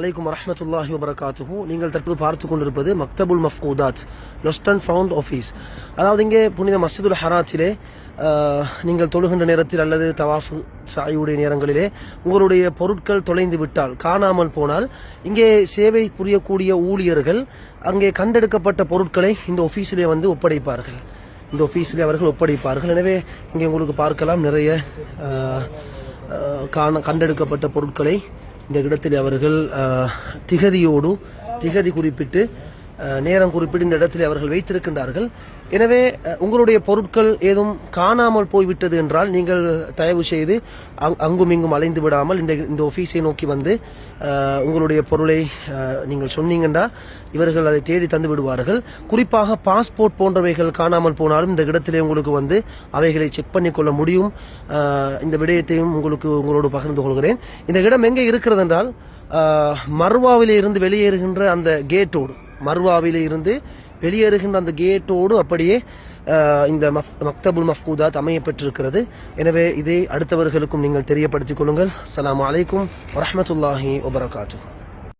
அலைக்கும் வரமத்துல்லாஹி வபரகாத்துஹு. நீங்கள் தற்போது பார்த்து கொண்டிருப்பது மக்தபுல் மஃபூதாத் லொஸ்ட் அண்ட் ஃபவுண்ட் ஆஃபீஸ் அதாவது இங்கே புனித மஸ்ஜிதுல் ஹராத்திலே நீங்கள் தொழுகின்ற நேரத்தில் அல்லது தவாஃபு சாயுடைய நேரங்களிலே உங்களுடைய பொருட்கள் தொலைந்து விட்டால் காணாமல் போனால் இங்கே சேவை புரியக்கூடிய ஊழியர்கள் அங்கே கண்டெடுக்கப்பட்ட பொருட்களை இந்த ஆஃபீஸிலே வந்து ஒப்படைப்பார்கள். இந்த ஆஃபீஸிலே அவர்கள் ஒப்படைப்பார்கள். எனவே இங்கே உங்களுக்கு பார்க்கலாம் நிறைய காண கண்டெடுக்கப்பட்ட பொருட்களை இந்த இடத்தில் அவர்கள் திகதியோடு திகதி குறிப்பிட்டு நேரம் குறிப்பிட்டு இந்த இடத்தில் அவர்கள் வைத்திருக்கின்றார்கள். எனவே உங்களுடைய பொருட்கள் ஏதும் காணாமல் போய்விட்டது என்றால் நீங்கள் தயவு செய்து அங்- அங்கும் இங்கும் அலைந்து விடாமல் இந்த இந்த ஆஃபீஸை நோக்கி வந்து உங்களுடைய பொருளை நீங்கள் சொன்னீங்கன்னா இவர்கள் அதை தேடி தந்து விடுவார்கள். குறிப்பாக பாஸ்போர்ட் போன்றவைகள் காணாமல் போனாலும் இந்த இடத்திலே உங்களுக்கு வந்து அவைகளை செக் பண்ணி கொள்ள முடியும் இந்த விடயத்தையும் உங்களுக்கு உங்களோடு பகிர்ந்து கொள்கிறேன். இந்த இடம் எங்கே இருக்கிறது என்றால் மர்வாவிலே இருந்து வெளியேறுகின்ற அந்த கேட்டோடு மர்வாவிலே இருந்து வெளியேறுகின்ற அந்த கேட்டோடு அப்படியே இந்த மஃப் மக்தபுல் மஃபூதாத் அமையப்பெற்றிருக்கிறது எனவே இதை அடுத்தவர்களுக்கும் நீங்கள் தெரியப்படுத்திக் கொள்ளுங்கள். அஸ்ஸலாமு அலைக்கும் வரமத்துல்லாஹி வபரகாத்துஹு.